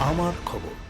আমার খবর।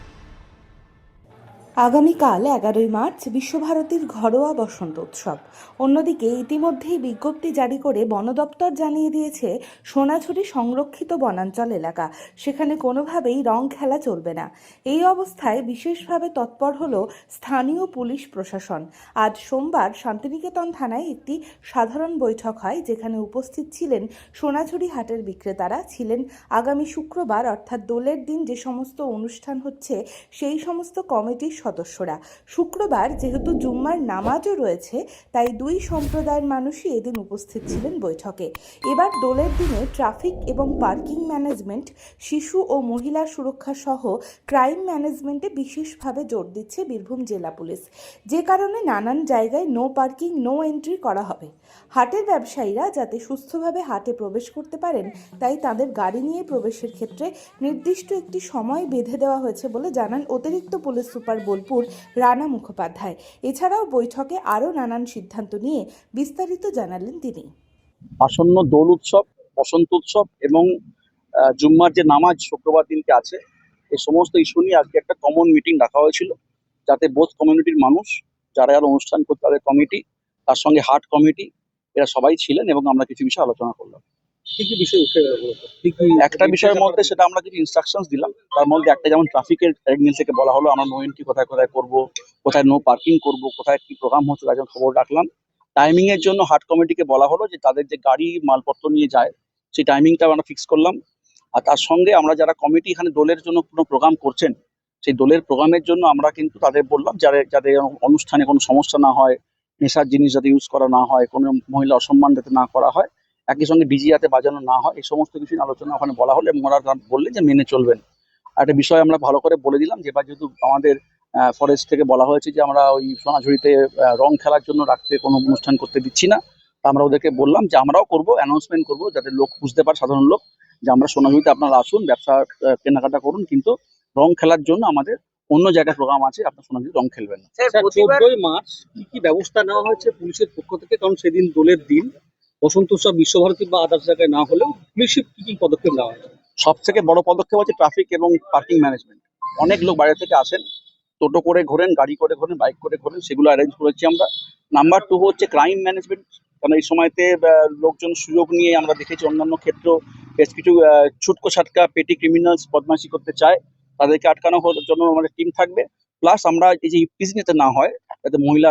আগামীকাল এগারোই মার্চ বিশ্বভারতীর ঘরোয়া বসন্ত উৎসব। অন্যদিকে ইতিমধ্যেই বিজ্ঞপ্তি জারি করে বন দপ্তর জানিয়ে দিয়েছে, সোনাঝুরি সংরক্ষিত বনাঞ্চল এলাকা। সেখানে কোনোভাবেই রং খেলা চলবে না। এই অবস্থায় বিশেষভাবে তৎপর হল স্থানীয় পুলিশ প্রশাসন। আজ সোমবার শান্তিনিকেতন থানায় একটি সাধারণ বৈঠক হয়, যেখানে উপস্থিত ছিলেন সোনাঝুরি হাটের বিক্রেতারা ছিলেন আগামী শুক্রবার, অর্থাৎ দোলের দিন যে সমস্ত অনুষ্ঠান হচ্ছে, সেই সমস্ত কমিটির সদস্যরা। শুক্রবার যেহেতু জুম্মার নামাজও রয়েছে, তাই দুই সম্প্রদায়ের মানুষই এদিন উপস্থিত ছিলেন বৈঠকে। এবার দোলের দিনে ট্রাফিক এবং পার্কিং ম্যানেজমেন্ট, শিশু ও মহিলা সুরক্ষা সহ ক্রাইম ম্যানেজমেন্টে বিশেষভাবে জোর দিচ্ছে বীরভূম জেলা পুলিশ। যে কারণে নানান জায়গায় নো পার্কিং, নো এন্ট্রি করা হবে। হাটের ব্যবসায়ীরা যাতে সুস্থভাবে হাটে প্রবেশ করতে পারেন, তাই তাদের গাড়ি নিয়ে প্রবেশের ক্ষেত্রে নির্দিষ্ট একটি সময় বেঁধে দেওয়া হয়েছে বলে জানান অতিরিক্ত পুলিশ সুপার বোলপুর রানা মুখোপাধ্যায়। এছাড়াও বৈঠকে আরও নানান সিদ্ধান্ত নিয়ে বিস্তারিত জানালেন তিনি। আসন্ন দোল উৎসব, বসন্ত উৎসব এবং জুম্মার যে নামাজ শুক্রবার দিনকে আছে, এই সমস্ত ইস্যু নিয়ে আজকে একটা কমন মিটিং রাখা হয়েছিল, যাতে বোধ কমিউনিটির মানুষ, যারা যারা অনুষ্ঠান করতে, তাদের কমিটি তার সঙ্গে হাট কমিটি এরা সবাই ছিলেন এবং আমরা কিছু বিষয়ে আলোচনা করলাম। একটা বিষয়ের মধ্যে সেটা আমরা কিছু ইনস্ট্রাকশনস দিলাম। তার মধ্যে একটা যেমন ট্রাফিকের রেগনেল থেকে বলা হলো আমরা নো এন্ট্রি কোথায় কোথায় করব কোথায় নো পার্কিং করব কোথায় কি প্রোগ্রাম হচ্ছে তার জন্য খবর রাখলাম। টাইমিং এর জন্য হাট কমিটিকে বলা হলো যে তাদের যে গাড়ি মালপত্র নিয়ে যায় সেই টাইমিংটা আমরা ফিক্স করলাম। আর তার সঙ্গে আমরা যারা কমিটি এখানে দোলের জন্য কোনো প্রোগ্রাম করছেন সেই দোলের প্রোগ্রামের জন্য আমরা কিন্তু তাদের বললাম যারা যাদের অনুষ্ঠানে কোনো সমস্যা না হয় নেশার জিনিস যাতে ইউজ করা না হয় কোনো মহিলা অসম্মান যাতে না করা হয় একই সঙ্গে ডিজি যাতে বাজানো না হয় এই সমস্ত কিছু আলোচনা ওখানে বলা হলো এবং তা বললেন যে মেনে চলবেন। আর একটা বিষয় আমরা ভালো করে বলে দিলাম যে এবার যেহেতু আমাদের ফরেস্ট থেকে বলা হয়েছে যে আমরা ওই সোনাঝুরিতে আহ, রং খেলার জন্য রাখতে কোনো অনুষ্ঠান করতে দিচ্ছি না তা আমরা ওদেরকে বললাম যে আমরাও করব অ্যানাউন্সমেন্ট করব যাতে লোক বুঝতে পারে সাধারণ লোক যে আমরা সোনাঝুরিতে আপনারা আসুন ব্যবসা কেনাকাটা করুন কিন্তু রং খেলার জন্য আমাদের অন্য জায়গায় প্রোগ্রাম আছে আপনার সোনাঝুরি রং খেলবেন চোদ্দই মার্চ কি কি ব্যবস্থা নেওয়া হয়েছে পুলিশের পক্ষ থেকে? কারণ সেদিন দোলের দিন। বসন্ত উৎসব বিশ্বভারতী বা আদার্স জায়গায় না হলেও পুলিশের কি কি পদক্ষেপ নেওয়া হয়েছে? সব থেকে বড় পদক্ষেপ হচ্ছে ট্রাফিক এবং পার্কিং ম্যানেজমেন্ট অনেক লোক বাইরে থেকে আসেন, টোটো করে ঘোরেন, গাড়ি করে ঘোরেন বাইক করে ঘোরেন, সেগুলো অ্যারেঞ্জ করেছি আমরা। নাম্বার টু হচ্ছে ক্রাইম ম্যানেজমেন্ট কারণ এই সময়তে লোকজন সুযোগ নিয়ে আমরা দেখেছি অন্যান্য ক্ষেত্র বেশ কিছু ছুটকো ছাটকা পেটি ক্রিমিনালস বদমাশি করতে চায়। তাদেরকে আটকানো হওয়ার জন্য আমাদের টিম থাকবে। প্লাস আমরা এই যে ইপিস যাতে না হয়, যাতে মহিলা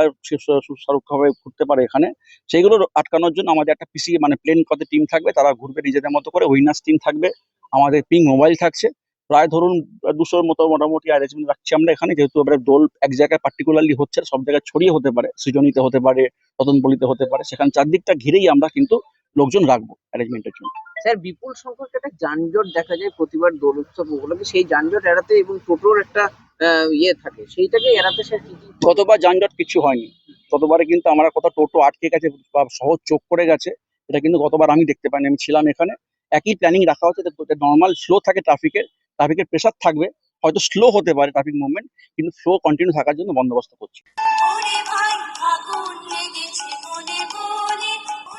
সুস্বারুভাবে ঘুরতে পারে এখানে, সেইগুলো আটকানোর জন্য আমাদের একটা পিসি মানে প্লেন পথে টিম থাকবে। তারা ঘুরবে নিজেদের মতো করে। উইনার্স টিম থাকবে। আমাদের পিং মোবাইল থাকছে। প্রায় ধরুন দুশোর মতো মোটামুটি অ্যারেঞ্জমেন্ট রাখছি আমরা এখানে। যেহেতু এবারে দোল এক জায়গায় পার্টিকুলারলি হচ্ছে, সব জায়গায় ছড়িয়ে হতে পারে। সৃজনীতে হতে পারে, রতনপল্লিতে হতে পারে। সেখানে চারদিকটা ঘিরেই আমরা কিন্তু লোকজন রাখব অ্যারেঞ্জমেন্টের জন্য। স্যার বিপুল সংখ্যক একটা যানজট দেখা যায় প্রতিবার দোল উৎসব উপলক্ষে। সেই যানজট এড়াতে এবং টোটোর একটা আহ, ইয়ে থাকে সেইটাকে এড়াতে স্যার কি কি গতবার যানজট কিছু হয়নি গতবারে কিন্তু আমরা কোথাও টোটো আটকে গেছে বা সহজ চোখ করে গেছে এটা কিন্তু গতবার আমি দেখতে পাইনি আমি ছিলাম এখানে। একই প্ল্যানিং রাখা হচ্ছে নর্মাল স্লো থাকে ট্রাফিকের ট্রাফিকের প্রেশার থাকবে হয়তো স্লো হতে পারে ট্রাফিক মুভমেন্ট কিন্তু স্লো কন্টিনিউ থাকার জন্য বন্দোবস্ত করছি।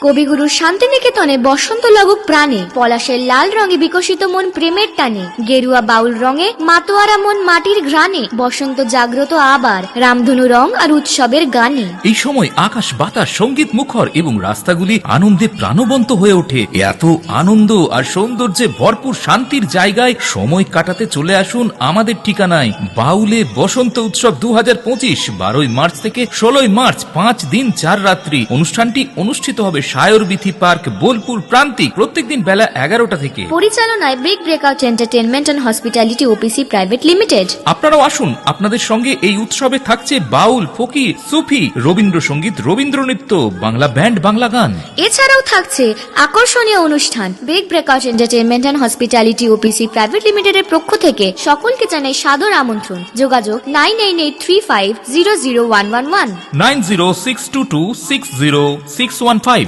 কবিগুরু শান্তিনিকেতনে বসন্ত লাগুক প্রাণে, পলাশের লাল রঙে বিকশিত মন প্রেমের টানে, গেরুয়া বাউল রঙে মাতোয়ারা মন মাটির ঘ্রাণে, বসন্ত জাগ্রত আবার, রামধনু রং আর উৎসবের গানে। এই সময় আকাশ, বাতাস, সংগীত মুখর এবং রাস্তাগুলি আনন্দে প্রাণবন্ত হয়ে ওঠে। এত আনন্দ আর সৌন্দর্যে ভরপুর শান্তির জায়গায় সময় কাটাতে চলে আসুন আমাদের ঠিকানায়। বাউলে বসন্ত উৎসব দু হাজার পঁচিশ, বারোই মার্চ থেকে ষোলোই মার্চ, পাঁচ দিন চার রাত্রি। অনুষ্ঠানটি অনুষ্ঠিত হবে সায়র বিথি পার্ক বোলপুর প্রান্তিক প্রত্যেকদিন বেলা এগারোটা থেকে। পরিচালনায় big breakout entertainment and hospitality OPC private limited আপনারাও আসুন আপনাদের সঙ্গে এই উৎসবে থাকছে বাউল ফকির সুফি রবীন্দ্রসঙ্গীত রবীন্দ্র নৃত্য বাংলা ব্যান্ড বাংলা গান। এছাড়াও থাকছে আকর্ষণীয় অনুষ্ঠান। Big breakout entertainment and hospitality OPC private লিমিটেডের পক্ষ থেকে সকলকে জানাই সাদর আমন্ত্রণ। যোগাযোগ nine eight eight three five zero zero one one one. Nine zero six two two six zero six one five.